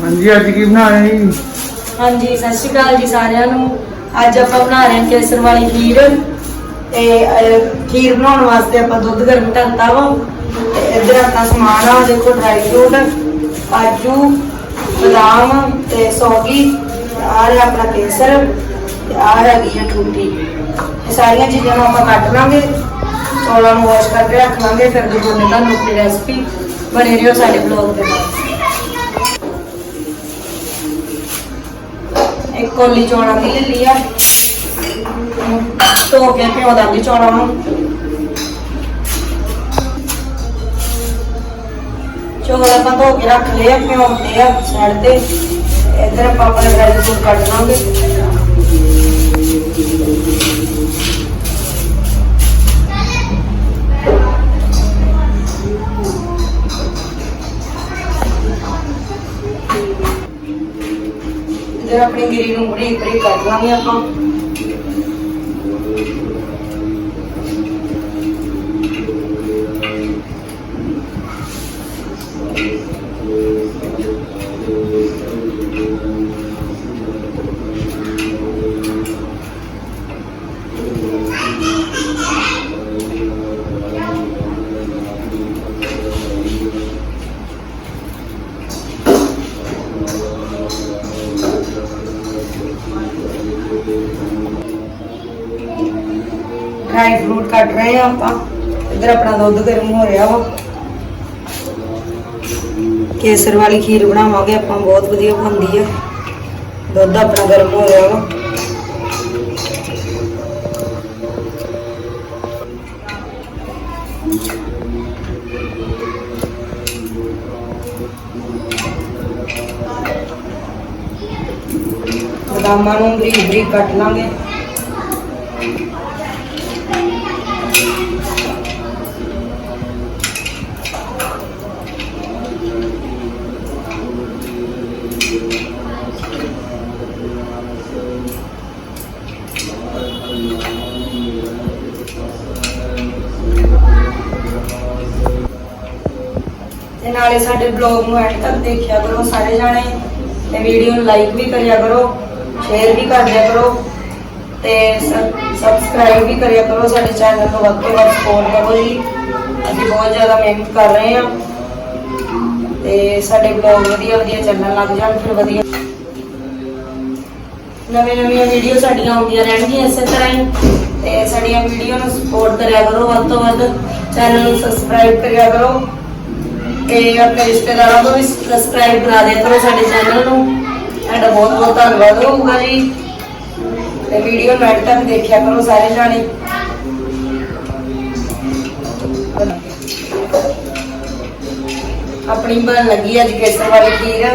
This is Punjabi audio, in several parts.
ਹਾਂਜੀ ਅੱਜ ਕੀ ਬਣਾ ਜੀ ਹਾਂਜੀ ਸਤਿ ਸ਼੍ਰੀ ਅਕਾਲ ਜੀ ਸਾਰਿਆਂ ਨੂੰ। ਅੱਜ ਆਪਾਂ ਬਣਾ ਰਹੇ ਹਾਂ ਕੇਸਰ ਵਾਲੀ ਖੀਰ। ਤੇ ਅਹ, ਖੀਰ ਬਣਾਉਣ ਵਾਸਤੇ ਆਪਾਂ ਦੁੱਧ ਗਰਮ ਕਰਤਾ ਵਾ। ਤੇ ਇੱਧਰ ਆਪਾਂ ਸਮਾਨ ਆ ਦੇਖੋ ਡਰਾਈ ਫਰੂਟ ਕਾਜੂ ਬਦਾਮ ਤੇ ਸੌਗੀ। ਆਹ ਰਿਹਾ ਆਪਣਾ ਕੇਸਰ। ਤੇ ਆਹ ਹੈਗੀ ਹੈ ਟੂਟੀ ਇਹ ਸਾਰੀਆਂ ਚੀਜ਼ਾਂ ਨੂੰ ਆਪਾਂ ਕੱਟ ਲਾਂਗੇ। ਚੌਲਾਂ ਨੂੰ ਵਾਸ਼ ਕਰਕੇ ਰੱਖ ਲਾਂਗੇ। ਫਿਰ ਦਿਖਾਉਂਦੇ ਤੁਹਾਨੂੰ ਆਪਣੀ ਰੈਸਪੀ ਬਣੇ ਰਹੋ ਸਾਡੇ ਬਲੌਗ ਦੇ ਨਾਲ। ਇੱਕ ਕੋਲੀ ਚੌਲਾਂ ਦੀ ਲੈ ਲਈ ਆ। ਧੋ ਕੇ ਪਿਓ ਦਾਂਗੀ ਚੌਲਾਂ ਨੂੰ। ਚੌਲ ਆਪਾਂ ਧੋ ਕੇ ਰੱਖ ਲਏ ਆ ਭਿਉਂਦੇ ਆ, ਸਾਈਡ ਤੇ। ਇੱਧਰ ਆਪਾਂ ਆਪਣੇ ਡਰਾਈ ਫਰੂਟ ਕੱਟ ਲਾਂਗੇ। ਇੱਧਰ ਆਪਣੀ ਗਿਰੀ ਨੂੰ ਬਰੀਕ ਬਰੀਕ ਕੱਟ ਲਾਂਗੇ ਆਪਾਂ। ਰਹੇ ਆ ਆਪਾਂ। ਇੱਧਰ ਆਪਣਾ ਦੁੱਧ ਗਰਮ ਹੋ ਰਿਹਾ ਵਾ। ਕੇਸਰ ਵਾਲੀ ਖੀਰ ਬਣਾਵਾਂਗੇ, ਆਪਾਂ ਬਹੁਤ ਵਧੀਆ ਬਣਦੀ ਆ। ਦੁੱਧ ਆਪਣਾ ਗਰਮ ਹੋ ਰਿਹਾ ਵਾ। ਬਦਾਮਾਂ ਨੂੰ ਬਰੀਕ ਬਰੀਕ ਕੱਟ ਲਾਂਗੇ। ਤੇ ਨਾਲੇ ਸਾਡੇ ਬਲੌਗ ਨੂੰ ਐਂਡ ਤੱਕ ਦੇਖਿਆ ਕਰੋ, ਸਾਰੇ ਜਾਣੇ। ਤੇ ਵੀਡੀਓ ਨੂੰ ਲਾਈਕ ਵੀ ਕਰਿਆ ਕਰੋ ਸ਼ੇਅਰ ਵੀ ਕਰ ਦਿਆ ਕਰੋ। ਤੇ ਸਬਸਕ੍ਰਾਈਬ ਵੀ ਕਰਿਆ ਕਰੋ ਸਾਡੇ ਚੈਨਲ ਨੂੰ ਵੱਧ ਤੋਂ ਵੱਧ ਸਪੋਰਟ ਕਰੋ ਜੀ। ਅਸੀਂ ਬਹੁਤ ਜ਼ਿਆਦਾ ਮਿਹਨਤ ਕਰ ਰਹੇ ਹਾਂ। ਤੇ ਸਾਡੇ ਬਲੌਗ ਵਧੀਆ ਵਧੀਆ ਚੱਲਣ ਲੱਗ ਜਾਣ, ਫਿਰ ਵਧੀਆ। ਨਵੇਂ ਨਵੀਆਂ ਵੀਡੀਓ ਸਾਡੀਆਂ ਆਉਂਦੀਆਂ ਰਹਿਣਗੀਆਂ ਇਸੇ ਤਰ੍ਹਾਂ ਹੀ। ਤੇ ਸਾਡੀਆਂ ਵੀਡੀਓ ਨੂੰ ਸਪੋਰਟ ਕਰਿਆ ਕਰੋ, ਵੱਧ ਤੋਂ ਵੱਧ। ਚੈਨਲ ਨੂੰ ਸਬਸਕ੍ਰਾਈਬ ਕਰਿਆ ਕਰੋ। ਤੇ ਆਪਣੇ ਰਿਸ਼ਤੇਦਾਰਾਂ ਨੂੰ ਵੀ ਸਬਸਕ੍ਰਾਈਬ ਕਰਾ ਦਿਆ ਕਰੋ ਸਾਡੇ ਚੈਨਲ ਨੂੰ। ਤੁਹਾਡਾ ਬਹੁਤ ਬਹੁਤ ਧੰਨਵਾਦ ਹੋਊਗਾ ਜੀ। ਤੇ ਵੀਡੀਓ ਨੂੰ ਐਡ ਤੱਕ ਦੇਖਿਆ ਕਰੋ ਸਾਰੇ ਜਾਣੇ। ਆਪਣੀ ਬਣ ਲੱਗੀ ਅੱਜ ਕੇਸਰ ਵਾਲੀ ਖੀਰ।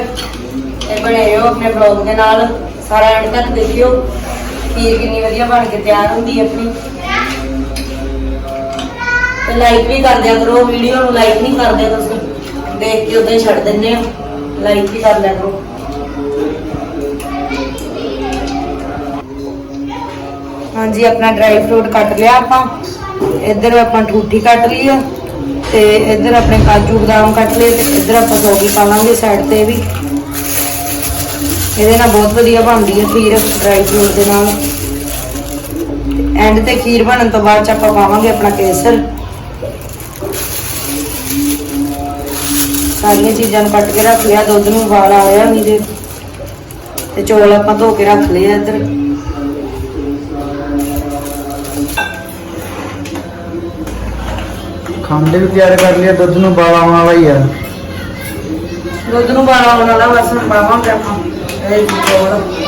ਤੇ ਬਣੇ ਰਹੋ ਆਪਣੇ ਬਲੌਗ ਦੇ ਨਾਲ। ਸਾਰਾ ਐਂਡ ਤੱਕ ਦੇਖਿਓ। ਖੀਰ ਕਿੰਨੀ ਵਧੀਆ ਬਣ ਕੇ ਤਿਆਰ ਹੁੰਦੀ ਹੈ ਆਪਣੀ। ਤੇ ਲਾਈਕ ਵੀ ਕਰ ਦਿਆ ਕਰੋ। ਵੀਡੀਓ ਨੂੰ ਲਾਈਕ ਨਹੀਂ ਕਰਦੇ ਤੁਸੀਂ। ਦੇਖ ਕੇ ਉਦਾਂ ਹੀ ਛੱਡ ਦਿੰਦੇ ਹੋ ਲਾਈਕ ਵੀ ਕਰ ਲਿਆ ਕਰੋ। ਹਾਂਜੀ, ਆਪਣਾ ਡਰਾਈ ਫਰੂਟ ਕੱਟ ਲਿਆ ਆਪਾਂ। ਇੱਧਰ ਆਪਾਂ ਠੂਠੀ ਕੱਟ ਲਈ ਆ ਤੇ ਇੱਧਰ ਆਪਣੇ ਕਾਜੂ ਬਦਾਮ ਕੱਟ ਲਏ ਤੇ ਇੱਧਰ ਆਪਾਂ ਸੌਗੀ ਪਾ ਲਾਂਗੇ ਸਾਈਡ ਤੇ ਵੀ। ਇਹਦੇ ਨਾਲ ਬਹੁਤ ਵਧੀਆ ਬਣਦੀ ਹੈ ਖੀਰ ਡਰਾਈ ਫਰੂਟ ਦੇ ਨਾਲ। ਐਂਡ ਤੇ ਖੀਰ ਬਣਨ ਤੋਂ ਬਾਅਦ ਚ ਆਪਾਂ ਪਾਵਾਂਗੇ ਆਪਣਾ ਕੇਸਰ। ਸਾਰੀਆਂ ਚੀਜ਼ਾਂ ਨੂੰ ਕੱਟ ਕੇ ਰੱਖ ਲਿਆ ਦੁੱਧ ਨੂੰ ਉਬਾਲ ਆਇਆ ਨਹੀਂ ਦੇ ਤੇ ਚੌਲ ਆਪਾਂ ਧੋ ਕੇ ਰੱਖ ਲਏ ਆ ਇੱਧਰ। ਖੰਡ ਵੀ ਤਿਆਰ ਕਰ ਲਿਆ ਦੁੱਧ ਨੂੰ ਬਾਲਾ ਆਉਣ ਵਾਲਾ ਹੀ ਆ। ਦੁੱਧ ਨੂੰ ਉਬਾਲ ਆਉਣ ਵਾਲਾ ਬਸ ਹੁਣ ਪਾਵਾਂਗੇ ਆਪਾਂ। ਇਹ ਚੌਲ।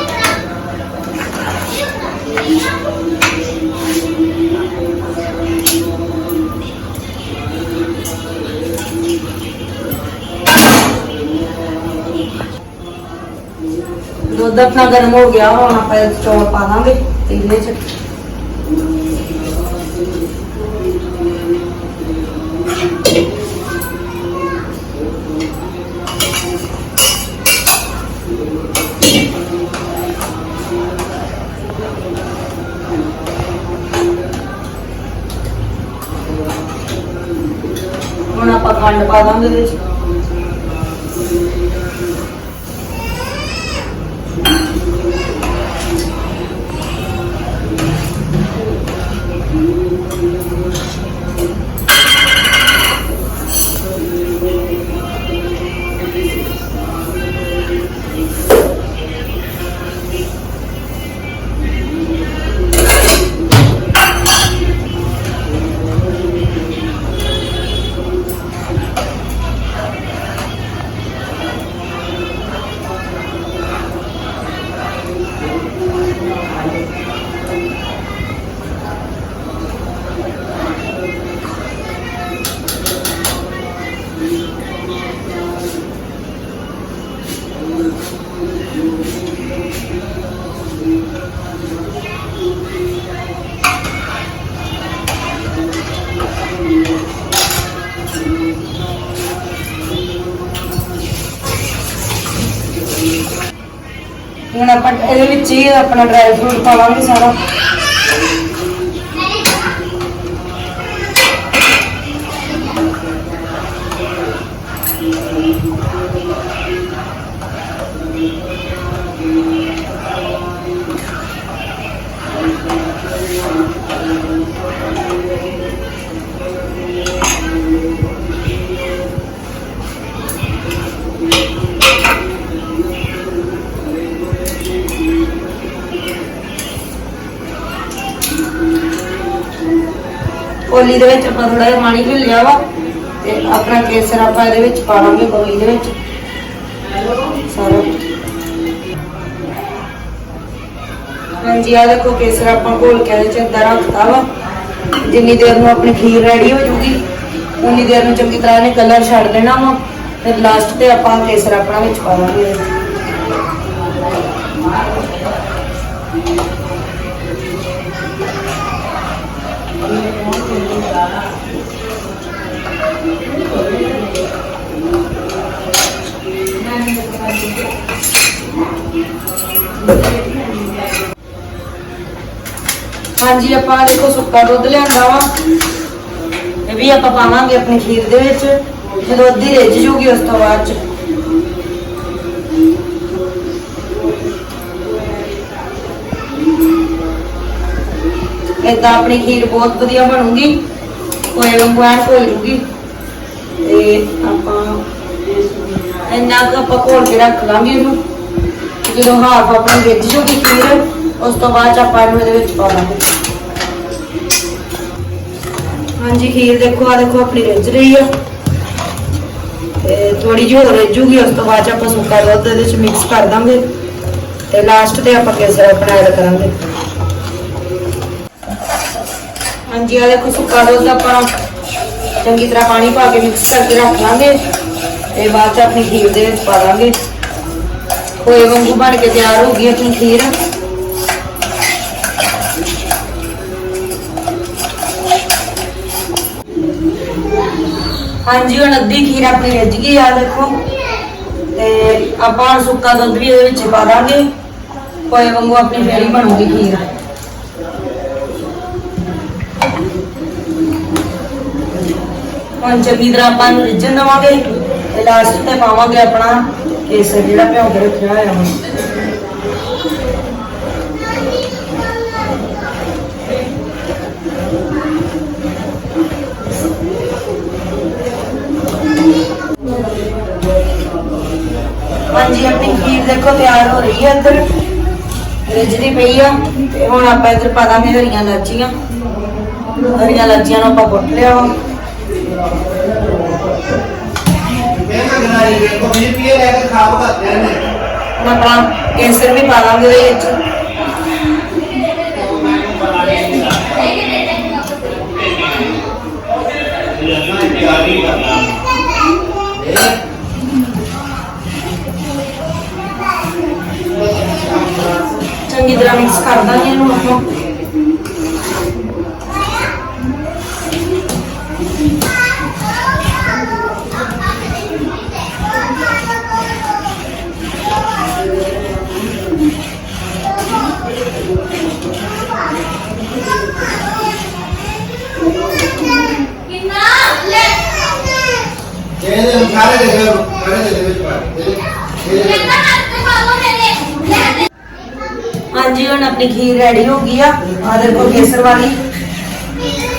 ਦੁੱਧ ਆਪਣਾ ਗਰਮ ਹੋ ਗਿਆ ਹੁਣ ਆਪਾਂ ਇਹ 'ਚ ਚੌਲ ਪਾ ਦਾਂਗੇ ਤੀਲੇ ਚ ਹੁਣ ਆਪਾਂ ਖੰਡ ਹੁਣ ਆਪਾਂ ਇਹਦੇ ਵਿੱਚ ਹੀ ਆਪਣਾ ਡਰਾਈ ਫਰੂਟ ਪਾਵਾਂਗੇ ਸਾਰਾ ਕੋਲੀ ਦੇ ਵਿੱਚ ਆਪਾਂ ਥੋੜਾ ਜਿਹਾ ਪਾਣੀ ਵੀ ਲਿਆ ਵਾ ਤੇ ਆਪਣਾ ਕੇਸਰ ਆਪਾਂ ਇਹਦੇ ਵਿੱਚ ਪਾਵਾਂਗੇ ਕੋਲੀ ਦੇ ਵਿੱਚ। ਸਾਰਾ ਹਾਂਜੀ ਆ ਦੇਖੋ ਕੇਸਰ ਆਪਾਂ ਘੋਲ ਕੇ ਇਹਦੇ ਚ ਅੰਦਰ ਰੱਖਤਾ ਵਾ। ਜਿੰਨੀ ਦੇਰ ਨੂੰ ਆਪਣੀ ਖੀਰ ਰੈਡੀ ਹੋ ਜੂਗੀ, ਉਨੀ ਦੇਰ ਨੂੰ ਚੰਗੀ ਤਰ੍ਹਾਂ ਨੇ ਕਲਰ ਛੱਡ ਦੇਣਾ ਵਾ। ਫਿਰ ਲਾਸਟ ਤੇ ਆਪਾਂ ਕੇਸਰ ਆਪਣਾ ਵਿੱਚ ਪਾ ਦਾਂਗੇ ਹਾਂਜੀ, ਆਪਾਂ ਦੇਖੋ ਸੁੱਕਾ ਦੁੱਧ ਲਿਆਂਦਾ ਵਾ। ਇਹ ਵੀ ਆਪਾਂ ਪਾਵਾਂਗੇ ਆਪਣੀ ਖੀਰ ਦੇ ਵਿੱਚ, ਜਦੋਂ ਅੱਧੀ ਰਿੱਝ ਜੂਗੀ ਉਸ ਤੋਂ ਬਾਅਦ ਚ। ਏਦਾਂ ਆਪਣੀ ਖੀਰ ਬਹੁਤ ਵਧੀਆ ਬਣੂਗੀ, ਕੋਈ ਵਾਂਗੂ ਐਨ ਜੂਗੀ। ਤੇ ਆਪਾਂ, ਇੰਨਾ ਕੁ ਆਪਾਂ ਘੋਲ ਕੇ ਰੱਖ ਲਾਂਗੇ ਇਹਨੂੰ। ਜਦੋਂ ਹਾਫ ਆਪਣੀ ਰਿੱਝ ਜੂਗੀ ਖੀਰ ਉਸ ਤੋਂ ਬਾਅਦ ਆਪਾਂ ਇਹਨੂੰ ਇਹਦੇ ਵਿੱਚ ਪਾਵਾਂਗੇ। ਹਾਂਜੀ, ਖੀਰ ਦੇਖੋ ਆ ਦੇਖੋ, ਆਪਣੀ ਰਿੱਝ ਰਹੀ ਆ। ਤੇ ਥੋੜੀ ਜਿਹੀ ਹੋਰ ਰਿੱਝੂਗੀ, ਉਸ ਤੋਂ ਬਾਅਦ ਆਪਾਂ ਸੁੱਕਾ ਦੁੱਧ ਇਹਦੇ ਵਿੱਚ ਮਿਕਸ ਕਰ ਦਾਂਗੇ। ਤੇ ਲਾਸਟ ਤੇ ਆਪਾਂ ਕੇਸਰ ਆਪਣਾ ਐਡ ਕਰਾਂਗੇ। ਹਾਂਜੀ ਆ ਦੇਖੋ, ਸੁੱਕਾ ਦੁੱਧ ਆਪਾਂ ਚੰਗੀ ਤਰ੍ਹਾਂ ਪਾਣੀ ਪਾ ਕੇ ਮਿਕਸ ਕਰਕੇ ਰੱਖ ਲਾਂਗੇ। ਤੇ ਬਾਅਦ 'ਚ ਆਪਣੀ ਖੀਰ ਦੇ ਵਿੱਚ ਪਾ ਦਾਂਗੇ। ਹੋਏ ਵਾਂਗੂ ਬਣ ਕੇ ਤਿਆਰ ਹੋ ਗਈ ਆਪਣੀ ਖੀਰ। ਹਾਂਜੀ, ਹੁਣ ਅੱਧੀ ਖੀਰ ਆਪਣੀ ਰਿੱਝ ਗਈ ਆ, ਦੇਖੋ। ਤੇ ਆਪਾਂ ਹੁਣ ਸੁੱਕਾ ਦੁੱਧ ਵੀ ਇਹਦੇ ਵਿੱਚ ਪਾ ਦਾਂਗੇ। ਹੋਏ ਵਾਂਗੂ ਆਪਣੀ ਫੇਰੀ ਬਣੂਗੀ ਖੀਰ। ਹੁਣ ਚੰਗੀ ਤਰ੍ਹਾਂ ਆਪਾਂ ਨੂੰ ਰਿੱਝਣ ਦੇਵਾਂਗੇ ਤੇ ਲਾਸਟ ਤੇ ਪਾਵਾਂਗੇ ਆਪਣਾ ਕੇਸਰ ਜਿਹੜਾ ਭਿਉਂ ਕੇ ਰੱਖਿਆ ਹੋਇਆ ਹੁਣ ਹਾਂਜੀ ਆਪਣੀ ਖੀਰ ਦੇਖੋ ਤਿਆਰ ਹੋ ਰਹੀ ਹੈ ਇੱਧਰ ਰਿੱਝਦੀ ਪਈ ਆ ਤੇ ਹੁਣ ਆਪਾਂ ਇੱਧਰ ਪਾ ਦਾਂਗੇ ਹਰੀਆਂ ਲਾਚੀਆਂ ਹਰੀਆਂ ਲਾਚੀਆਂ ਨੂੰ ਆਪਾਂ ਕੁੱਟ ਲਿਆ ਵਾ ਹੁਣ ਆਪਾਂ ਕੇਸਰ ਵੀ ਪਾ ਦਾਂਗੇ ਉਹਦੇ ਵਿੱਚ। ਚੰਗੀ ਤਰ੍ਹਾਂ ਮਿਕਸ ਕਰ ਦਾਂਗੇ ਇਹਨੂੰ ਆਪਾਂ। ਇਹਦੇ ਸਾਰੇ ਦੇ ਦੇ ਸਾਰੇ ਦੇ ਵਿੱਚ ਪਾ ਦੇ। ਹਾਂਜੀ, ਹੁਣ ਆਪਣੀ ਖੀਰ ਰੈਡੀ ਹੋ ਗਈ ਆ। ਆ ਦੇਖੋ ਕੇਸਰ ਵਾਲੀ।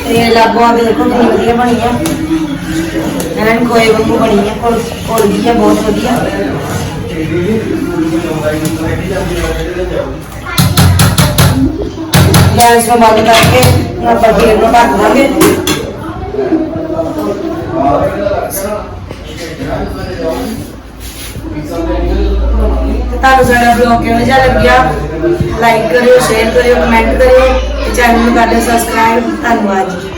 ਤੇ ਲਾਗੋ ਆ ਕੇ ਦੇਖੋ ਕਿੰਨੀ ਵਧੀਆ ਬਣੀ ਆ। ਐਨ ਕੋਈ ਵਾਂਗੂ ਬਣੀ ਆ ਕੋਲ ਕੋਲ ਗਈ ਆ, ਬਹੁਤ ਵਧੀਆ। ਗੈਸ ਨੂੰ ਬੰਦ ਕਰਕੇ ਆਪਾਂ ਖੀਰ ਨੂੰ ਢੱਕ ਦਾਂਗੇ ਤੁਹਾਨੂੰ ਸਾਡਾ ਬਲੌਗ ਕਿਵੇਂ ਜਿਹਾ ਲੱਗਿਆ? ਲਾਈਕ ਕਰਿਓ ਸ਼ੇਅਰ ਕਰਿਓ ਕਮੈਂਟ ਕਰਿਓ ਤੇ ਚੈਨਲ ਨੂੰ ਕਰ ਦਿਓ ਸਬਸਕ੍ਰਾਈਬ ਧੰਨਵਾਦ ਜੀ।